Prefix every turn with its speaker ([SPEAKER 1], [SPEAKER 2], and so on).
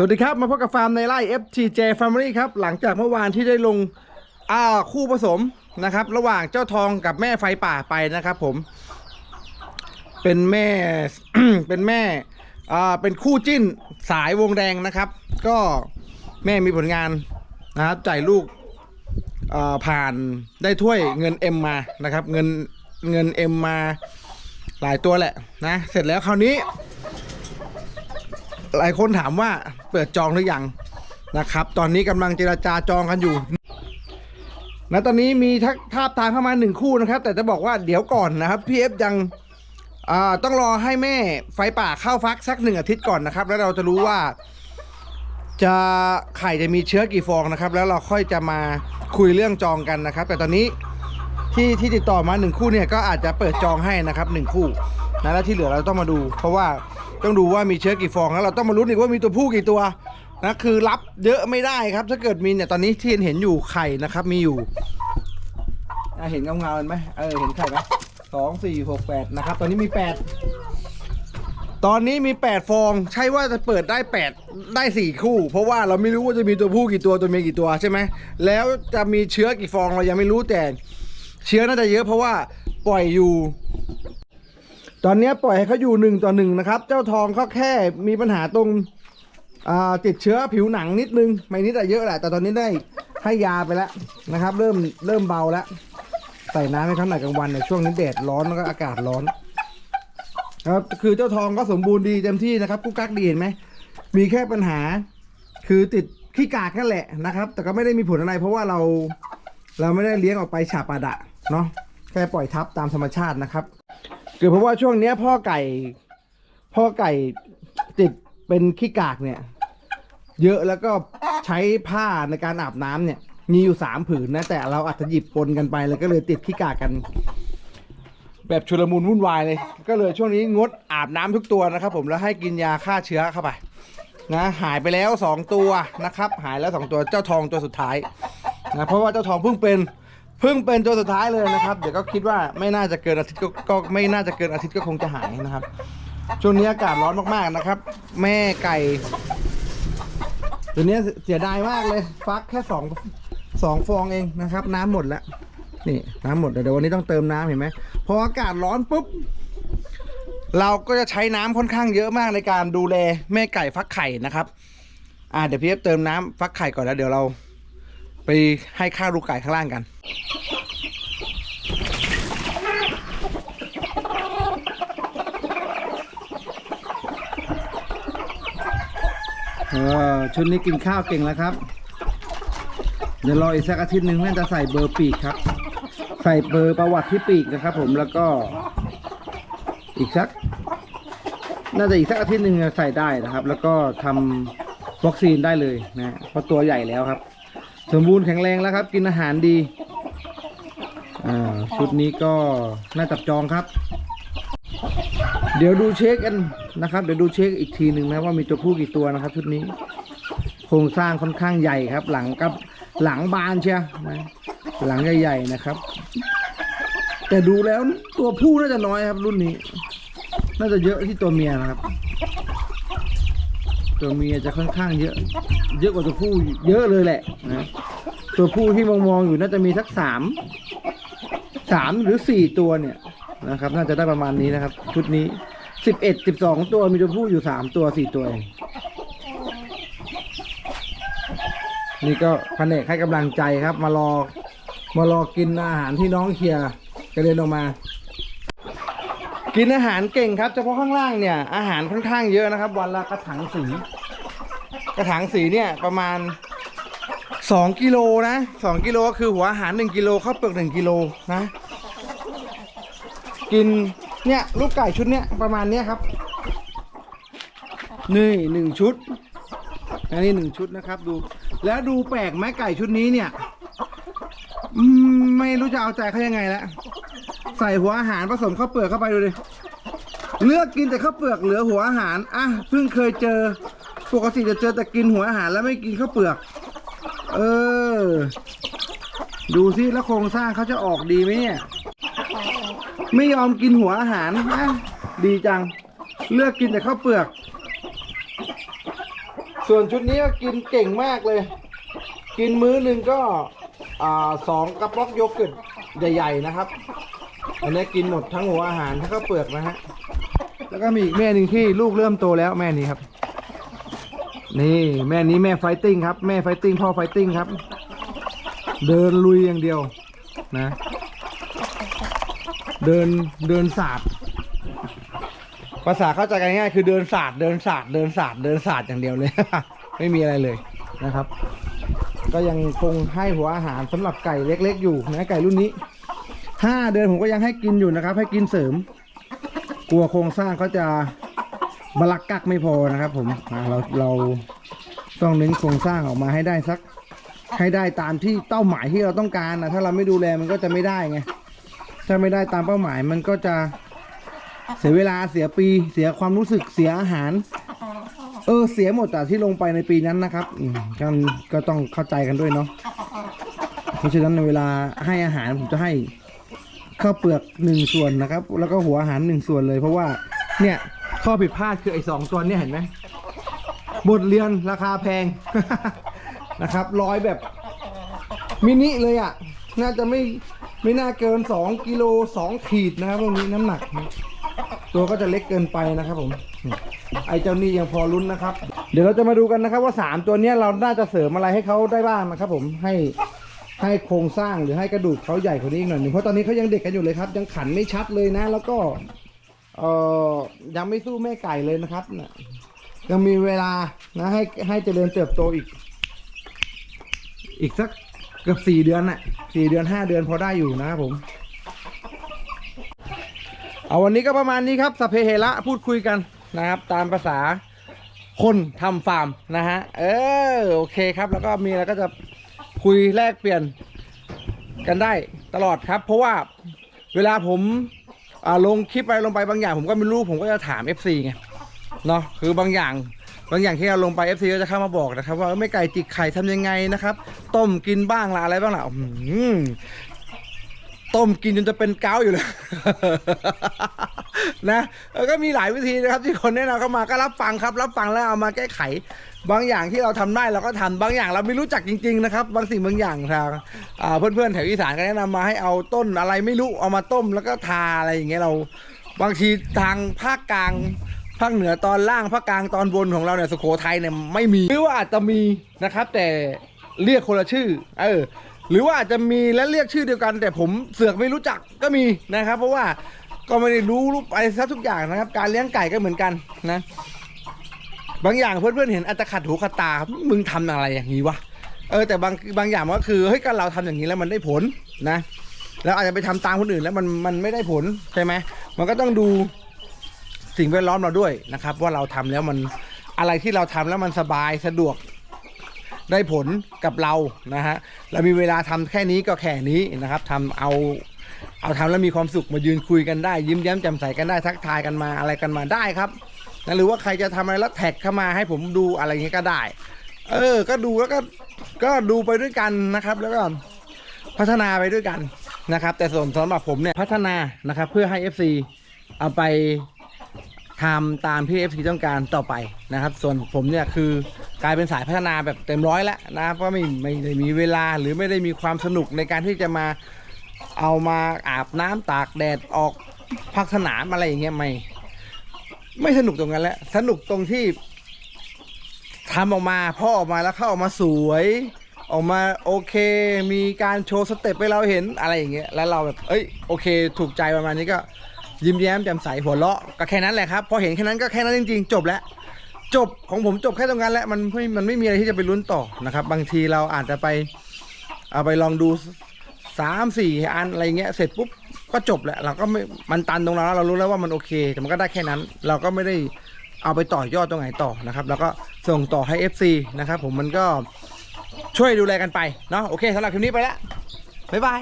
[SPEAKER 1] สวัสดีครับ มาพบกับฟาร์มในไร่ FTJ Family ครับ หลังจากเมื่อวานที่ได้ลงอ่าคู่ผสมนะครับ ระหว่างเจ้าทองกับแม่ไฟป่าไปนะครับ ผม เป็นแม่ เป็นแม่อ่าเป็นคู่จิ้นสายวงแดงนะครับ ก็แม่มีผลงานนะครับจ่ายลูกอ่าผ่านได้ถ้วยเงิน M มมานะครับ เงินเงิน M มาหลายตัวแหละนะ เสร็จแล้วคราวนี้ หลายคนถามว่าเปิดจองหรือยังนะครับ ตอนนี้กำลังเจราจาจองกันอยู่ณตอนนี้มีทักทาบทางเข้ามาหนึ่งคู่นะครับ แต่จะบอกว่าเดี๋ยวก่อนนะครับพีเอฟยังต้องรอให้แม่ไฟป่าเข้าฟักสักหนึ่งอาทิตย์ก่อนนะครับ แล้วเราจะรู้ว่าจะไข่จะมีเชื้อกี่ฟองนะครับ แล้วเราค่อยจะมาคุยเรื่องจองกันนะครับ แต่ตอนนี้ที่ที่ติดต่อมาหนึ่งคู่เนี่ยก็อาจจะเปิดจองให้นะครับหนึ่งคู่นะแล้วที่เหลือเราต้องมาดู เพราะว่า ต้องดูว่ามีเชื้อกี่ฟองแล้วเราต้องมาลุ้นอีกว่ามีตัวผู้กี่ตัวนะคือรับเยอะไม่ได้ครับ ถ้าเกิดมีเนี่ยตอนนี้ที่เห็นอยู่ไข่นะครับ มีอยู่เห็นเงาเงาๆเห็นไหมเออเห็นไข่ไหมสองสี่หกแปดนะครับ ตอนนี้มีแปดตอนนี้มี 8 ฟอง ใช่ว่าจะเปิดได้ 8 ได้ 4 คู่ เพราะว่าเราไม่รู้ว่าจะมีตัวผู้กี่ตัวตัวเมียกี่ตัวใช่ไหมแล้วจะมีเชื้อกี่ฟองเรายังไม่รู้แต่ เชื้อน่าจะเยอะเพราะว่าปล่อยอยู่ อนนี้ปล่อยให้เขาอยู่หนึ่งต่อหนึ่งนะครับ เจ้าทองเขาแค่มีปัญหาตรงติดเชื้อผิวหนังนิดนึง ไม่นิดแต่เยอะแหละ แต่ตอนนี้ได้ให้ยาไปแล้วนะครับ เริ่มเริ่มเบาแล้ว ใส่น้ำให้เขาหน่อยกลางวันเนี่ยช่วงนี้แดดร้อนแล้วก็อากาศร้อนครับคือเจ้าทองก็สมบูรณ์ดีเต็มที่นะครับกุ๊กกักดีเห็นไหมมีแค่ปัญหา คือติดขี้กากแค่นแหละนะครับ แต่ก็ไม่ได้มีผลอะไร เพราะว่าเราเราไม่ได้เลี้ยงออกไปฉาบปาดะเนาะแค่ปล่อยทับตามธรรมชาตินะครับ คือเพราะว่าช่วงเนี้ยพ่อไก่ พ่อไก่ติดเป็นขี้กากเนี่ย เยอะแล้วก็ใช้ผ้าในการอาบน้ำเนี่ย มีอยู่สามผืนนะ แต่เราอาจจะหยิบปนกันไปแล้วก็เลยติดขี้กากกัน แบบชุลมุนวุ่นวายเลย ก็เลยช่วงนี้งดอาบน้ำทุกตัวนะครับ ผมแล้วให้กินยาฆ่าเชื้อเข้าไป นะหายไปแล้วสองตัวนะครับ หายแล้วสองตัวเจ้าทองตัวสุดท้ายนะเพราะว่าเจ้าทองเพิ่งเป็น เพิ่งเป็นตัวสุดท้ายเลยนะครับ เดี๋ยวก็คิดว่าไม่น่าจะเกินอาทิตย์ก็ก็ไม่น่าจะเกินอาทิตย์ก็คงจะหายนะครับ ช่วงนี้อากาศร้อนมากๆนะครับ แม่ไก่ ตัวเนี้ยเสียดายมากเลย ฟักแค่สองสองฟองเองนะครับ น้ำหมดแล้ว นี่น้ำหมดเดี๋ยววันนี้ต้องเติมน้ำเห็นไหมพออากาศร้อนปุ๊บ เราก็จะใช้น้ำค่อนข้างเยอะมากในการดูแลแม่ไก่ฟักไข่นะครับ อ่าเดี๋ยวพี่เอฟเติมน้ำฟักไข่ก่อนแล้วเดี๋ยวเรา ไปให้ข้าวลูกไก่ข้างล่างกัน เออชุดนี้กินข้าวเก่งแล้วครับ เดี๋ยวรออีกสักอาทิตย์หนึ่งน่จะใส่เบอร์ปีกครับ ใส่เบอร์ประวัติที่ปีกนะครับ ผมแล้วก็ อีกสัก น่าจะอีกสักอาทิตย์หนึ่งจะใส่ได้นะครับ แล้วก็ทำวัคซีนได้เลยนะเพราะตัวใหญ่แล้วครับ สมบูรณ์แข็งแรงแล้วครับ กินอาหารดี อ่าชุดนี้ก็น่าจับจองครับ เดี๋ยวดูเช็คกันนะครับ เดี๋ยวดูเช็คอีกทีหนึ่งนะว่ามีตัวผู้กี่ตัวนะครับ ชุดนี้ โครงสร้างค่อนข้างใหญ่ครับ หลังกับหลังบานเชียนะหลังใหญ่ๆนะครับ แต่ดูแล้วตัวผู้น่าจะน้อยครับ รุ่นนี้ น่าจะเยอะที่ตัวเมียนะครับ ตัวเมียจะค่อนข้างเยอะ เยอะกว่าตัวผู้เยอะเลยแหละนะตัวผู้ที่มองมองๆอยู่น่าจะมีสักสาม สามหรือสี่ตัวเนี่ยนะครับ น่าจะได้ประมาณนี้นะครับ ชุดนี้สิบเอ็ดสิบสองตัวมีตัวผู้อยู่สามตัวสี่ตัวเองนี่ก็แผนกให้กำลังใจครับ มารอมารอกินอาหารที่น้องเคลียร์กระเด็นออกมา กินอาหารเก่งครับเฉพาะข้างล่างเนี่ยอาหารค่อนข้างเยอะนะครับ วันละกระถางสี กระถางสีเนี่ยประมาณ สองกิโลนะสองกิโลก็คือหัวอาหารหนึ่งกิโลข้าวเปลือกหนึ่งกิโลนะ กินเนี่ยลูกไก่ชุดเนี้ยประมาณเนี้ยครับนี่หนึ่งชุดอันนี้หนึ่งชุดนะครับดู แล้วดูแปลกไหมไก่ชุดนี้เนี่ยไม่รู้จะเอาใจเขายังไงแล้วใส่หัวอาหารผสมข้าวเปลือกเข้าไปดูดิเลือกกินแต่ข้าวเปลือกเหลือหัวอาหารอะเพิ่งเคยเจอ ปกติจะเจอแต่กินหัวอาหารแล้วไม่กินข้าวเปลือก เออ ดูสิแล้วโครงสร้างเขาจะออกดีไหมเนี่ย ไม่ยอมกินหัวอาหารอะดีจัง เลือกกินแต่ข้าวเปลือก ส่วนชุดนี้ก็กินเก่งมากเลย กินมื้อหนึ่งก็อ่าสองกระป๋อกโยเกิร์ตใหญ่ ๆ นะครับ อันนี้กินหมดทั้งหัวอาหารทั้งข้าวเปลือกนะฮะ แล้วก็มีอีกแม่หนึ่งที่ลูกเริ่มโตแล้วแม่นี้ครับ นี่แม่นี้แม่ไฟติ้งครับ แม่ไฟติ้งพ่อไฟติ้งครับ เดินลุยอย่างเดียวนะ เดินเดินศาสตร์ภาษาเข้าใจกันง่ายๆคือเดินศาสตร์เดินศาสตร์เดินศาสตร์เดินศาสตร์อย่างเดียวเลย ไม่มีอะไรเลยนะครับ ก็ยังคงให้หัวอาหารสำหรับไก่เล็ก ๆ อยู่นะไก่รุ่นนี้ห้าเดือนผมก็ยังให้กินอยู่นะครับ ให้กินเสริม กลัวโครงสร้างเขาจะ บลักกักไม่พอนะครับ ผมเราเราต้องเน้นโครงสร้างออกมาให้ได้สัก ให้ได้ตามที่เป้าหมายที่เราต้องการนะถ้าเราไม่ดูแลมันก็จะไม่ได้ไงถ้าไม่ได้ตามเป้าหมายมันก็จะเสียเวลาเสียปี เสียความรู้สึกเสียอาหาร เออเสียหมดแต่ที่ลงไปในปีนั้นนะครับอืมก็ก็ต้องเข้าใจกันด้วยเนาะเพราะฉะนั้นในเวลาให้อาหารผมจะให้ข้าวเปลือกหนึ่งส่วนนะครับ แล้วก็หัวอาหารหนึ่งส่วนเลย เพราะว่าเนี่ย ข้อผิดพลาดคือไอ้สองตัวเนี่ยเห็นไหมบทเรียนราคาแพง นะครับร้อยแบบมินิเลยอะ่ะ น่าจะไม่ไม่น่าเกินสองกิโลสองขีดนะครับตรงนี้น้ำหนัก ตัวก็จะเล็กเกินไปนะครับผม ไอ้เจ้านี่ยังพอลุ้นนะครับ เดี๋ยวเราจะมาดูกันนะครับว่าสามตัวนี้เราน่าจะเสริมอะไรให้เขาได้บ้างนะครับผมให้ให้โครงสร้างหรือให้กระดูกเขาใหญ่กว่านี้อีกหน่อยหนึ่งเพราะตอนนี้เขายังเด็กกันอยู่เลยครับ ยังขันไม่ชัดเลยนะ แล้วก็ เอ่อยังไม่สู้แม่ไก่เลยนะครับนะยังมีเวลานะให้ให้เจริญเติบโตอีก อีกสักเกือบสี่เดือนน่ะสี่เดือนห้าเดือนพอได้อยู่นะครับผม เอาวันนี้ก็ประมาณนี้ครับสเพเฮระพูดคุยกันนะครับ ตามภาษาคนทำฟาร์มนะฮะ เออโอเคครับ แล้วก็มีอะไรก็จะคุยแลกเปลี่ยนกันได้ตลอดครับ เพราะว่าเวลาผม อ่าลงคลิปไปลงไปบางอย่าง ผมก็ไม่รู้ผมก็จะถาม FC ไงเนาะคือบางอย่างบางอย่างที่เราลงไป FC ก็จะเข้ามาบอกนะครับ ว่าไม่ไก่จิกไข่ทำยังไงนะครับ ต้มกินบ้างละอะไรบ้างละอื้อหือต้มกินจนจะเป็นเกาอยู่เลย นะเออก็มีหลายวิธีนะครับที่คนแนะนำเข้ามาก็รับฟังครับ รับฟังแล้วเอามาแก้ไข บางอย่างที่เราทำได้เราก็ทำบางอย่างเราไม่รู้จักจริง ๆ นะครับ บางสิ่งบางอย่างทางเพื่อนๆแถวอีสานก็แนะนำมาให้เอาต้นอะไรไม่รู้เอามาต้มแล้วก็ทาอะไรอย่างเงี้ยเรา บางทีทางภาคกลางภาคเหนือตอนล่างภาคกลางตอนบนของเราเนี่ยสุโขทัยเนี่ยไม่มีหรือว่าอาจจะมีนะครับ แต่เรียกคนละชื่อ เออ หรือว่าอาจจะมีและเรียกชื่อเดียวกัน แต่ผมเสือกไม่รู้จักก็มีนะครับ เพราะว่า ก็ไม่ได้รู้รู้อะไรซะทุกอย่างนะครับ การเลี้ยงไก่ก็เหมือนกันนะ บางอย่างเพื่อนๆเห็นอาจจะขัดหูขัดตาครับมึงทำอะไรอย่างนี้วะเออแต่บางบางอย่างก็คือเฮ้ยก็เราทำอย่างนี้แล้วมันได้ผลนะแล้วอาจจะไปทำตามคนอื่นแล้วมันมันไม่ได้ผลใช่ไหมมันก็ต้องดูสิ่งแวดล้อมเราด้วยนะครับ ว่าเราทำแล้วมันอะไรที่เราทำแล้วมันสบายสะดวกได้ผลกับเรานะฮะเรามีเวลาทำแค่นี้ก็แค่นี้นะครับทำเอา เอาทำแล้วมีความสุขมายืนคุยกันได้ ยิ้มแย้มแจ่มใสกันได้ทักทายกันมาอะไรกันมาได้ครับนะหรือว่าใครจะทำอะไรแล้วแท็กเข้ามาให้ผมดูอะไรอย่างเงี้ยก็ได้ เออ ก็ดูแล้วก็ก็ดูไปด้วยกันนะครับ แล้วก็พัฒนาไปด้วยกันนะครับ แต่ส่วนสำหรับผมเนี่ยพัฒนานะครับ เพื่อให้ FC เอาไปทำตามที่ FC ต้องการต่อไปนะครับ ส่วนผมเนี่ยคือกลายเป็นสายพัฒนาแบบเต็มร้อยแล้วนะครับก็ไม่ไม่ได้มีเวลาหรือไม่ได้มีความสนุกในการที่จะมา เอามาอาบน้ำตากแดดออกพักสนามอะไรอย่างเงี้ยไม่ไม่สนุกตรงนั้นแหละสนุกตรงที่ทำออกมาพ่อออกมาแล้วเข้าออกมาสวย ออกมาโอเค มีการโชว์สเต็ปให้เราเห็นอะไรอย่างเงี้ยแล้วเราแบบเอ้ยโอเค ถูกใจประมาณนี้ก็ ยิ้มแย้มแจ่มใสหัวเราะก็แค่นั้นแหละครับพอเห็นแค่นั้นก็แค่นั้นจริงๆ จบแล้วจบของผมจบแค่ตรงนั้นแหละมันไม่มันไม่มีอะไรที่จะไปลุ้นต่อนะครับ บางทีเราอาจจะไปเอาไปลองดู สามสี่อันอะไรเงี้ยเสร็จปุ๊บก็จบแหละเราก็ไม่มันตันตรงเราแล้วเรารู้แล้วว่ามันโอเค แต่มันก็ได้แค่นั้น เราก็ไม่ได้เอาไปต่อยอดตรงไหนต่อนะครับ แล้วก็ส่งต่อให้ FC นะครับผมมันก็ช่วยดูแลกันไปเนาะโอเคสำหรับคลิปนี้ไปแล้วบ๊ายบาย